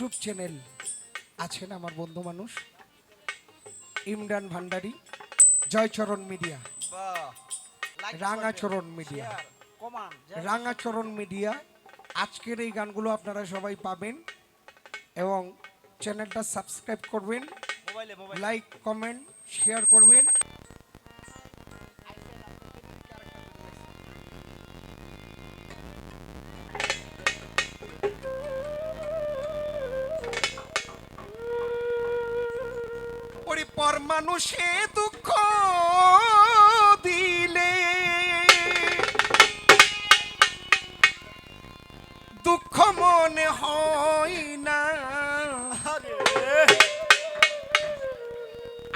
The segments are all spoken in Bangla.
ইউটিউব চ্যানেল আছেন আমার বন্ধু মানুষ Imran Bhandari Joycharan media Rangacharan media. Rangacharan media আজকের এই গানগুলো আপনারা সবাই পাবেন এবং চ্যানেলটা সাবস্ক্রাইব করবেন লাইক কমেন্ট শেয়ার মানুষে দুঃখ দিলে। দুঃখ মনে হয় না।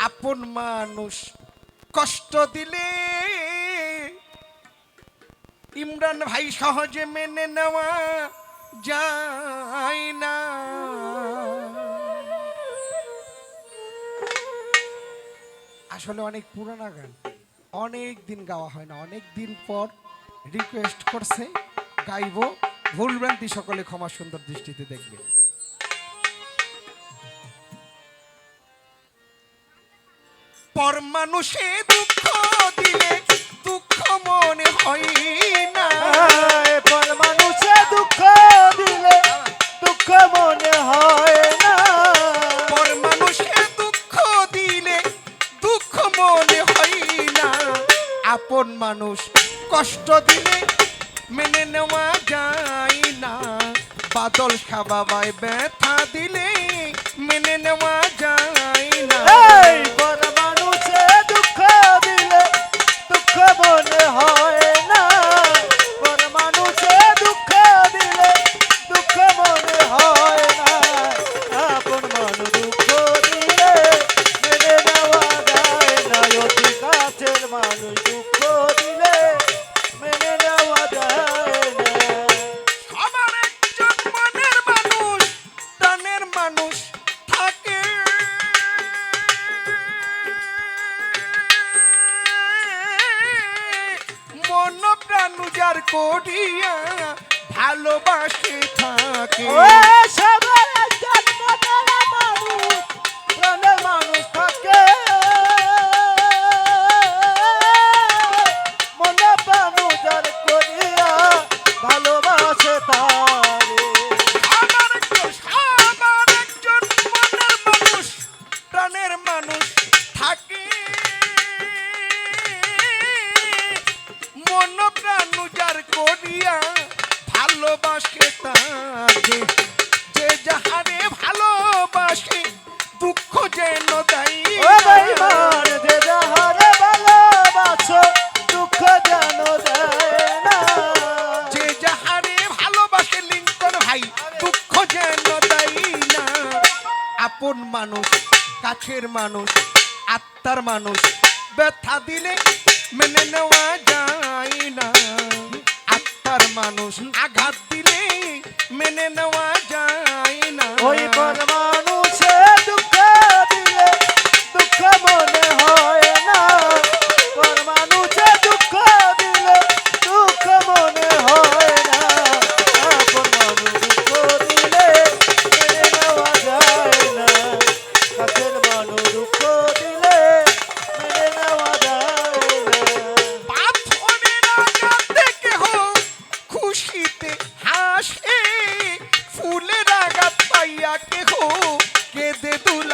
আপন মানুষ কষ্ট দিলে। ইমরান ভাই সহজে মেনে নেওয়া যায় না। আসলে অনেক পুরানা গান। অনেক দিন গাওয়া হয় না, অনেক দিন পর রিকোয়েস্ট করছে, গাইবো। ভুলভ্রান্তি সকলে ক্ষমা সুন্দর দৃষ্টিতে দেখবে। পর মানুষে দুঃখ দিলে দুঃখ মনে হয়। আপন মানুষ কষ্ট দিলে মেনে নেওয়া যায় না। বাদল খাবাবায় ব্যথা দিলে মেনে নেওয়া যায় না। প্রাণের মানুষ থাকে। মন প্রাণ উজার করিয়া ভালোবাসে তাকে যে যাহারে ভালোবাসে দুঃখ যেন দেয় কাছের মানুষ, আত্মার মানুষ। ব্যথা দিলে মেনে নেওয়া যায় না। আত্মার মানুষ, আঘাত দিলে মেনে নেওয়া যায় না। ওই পর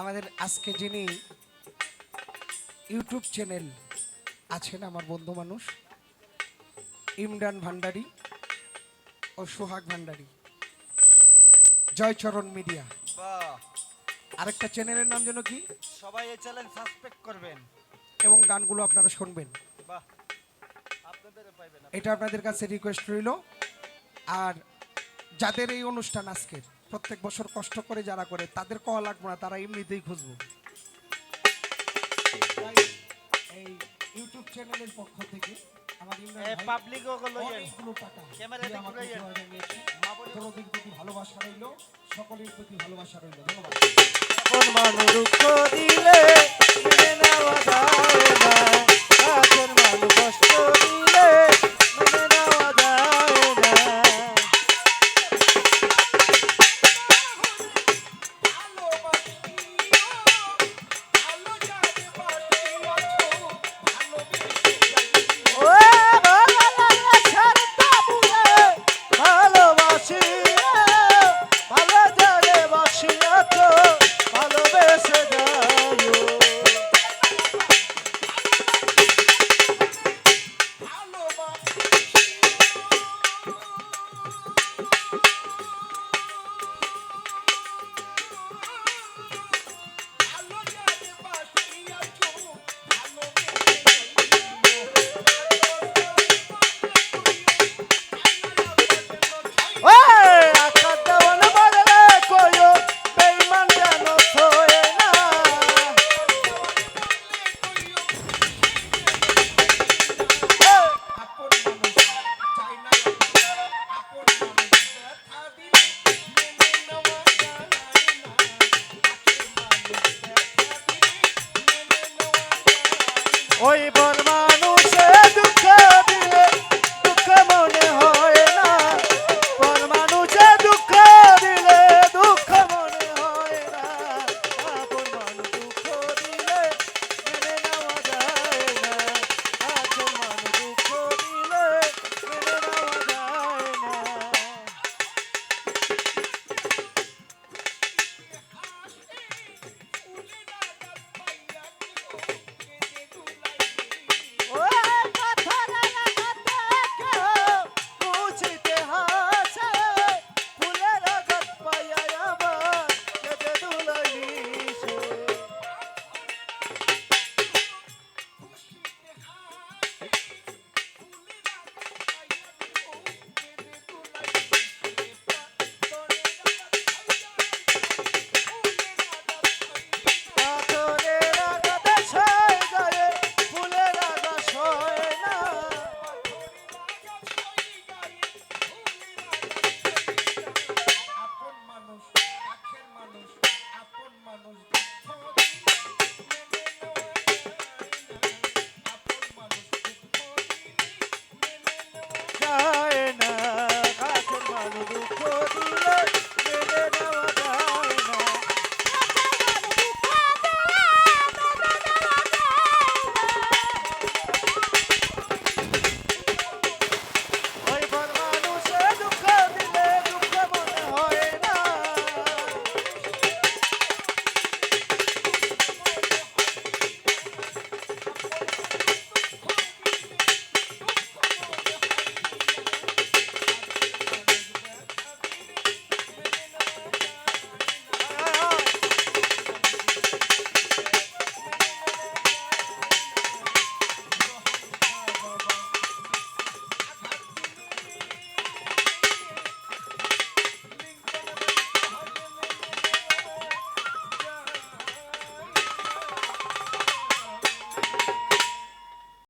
আমাদের আজকে যিনি ইউটিউব চ্যানেল আছেন আমার বন্ধু মানুষ ইমরান ভান্ডারি ও সোহাগ ভান্ডারি। জয়চরণ মিডিয়া। আরেকটা চ্যানেলের নাম যেন কি? সবাই এই চ্যালেঞ্জ সাসপেক্ট করবেন। এবং গানগুলো আপনারা শুনবেন। এটা আপনাদের কাছে রিকোয়েস্ট রইল। আর যাদের এই অনুষ্ঠান আজকের প্রত্যেক বছর কষ্ট করে যারা করে তাদের কওয়া লাগবে না তারা এমনিতেই খুঁজবো। এই ইউটিউব চ্যানেলের পক্ষ থেকে আমার পাবলিক প্রতি ভালোবাসা রইল সকলের প্রতি ভালোবাসা রইল। ধন্যবাদ।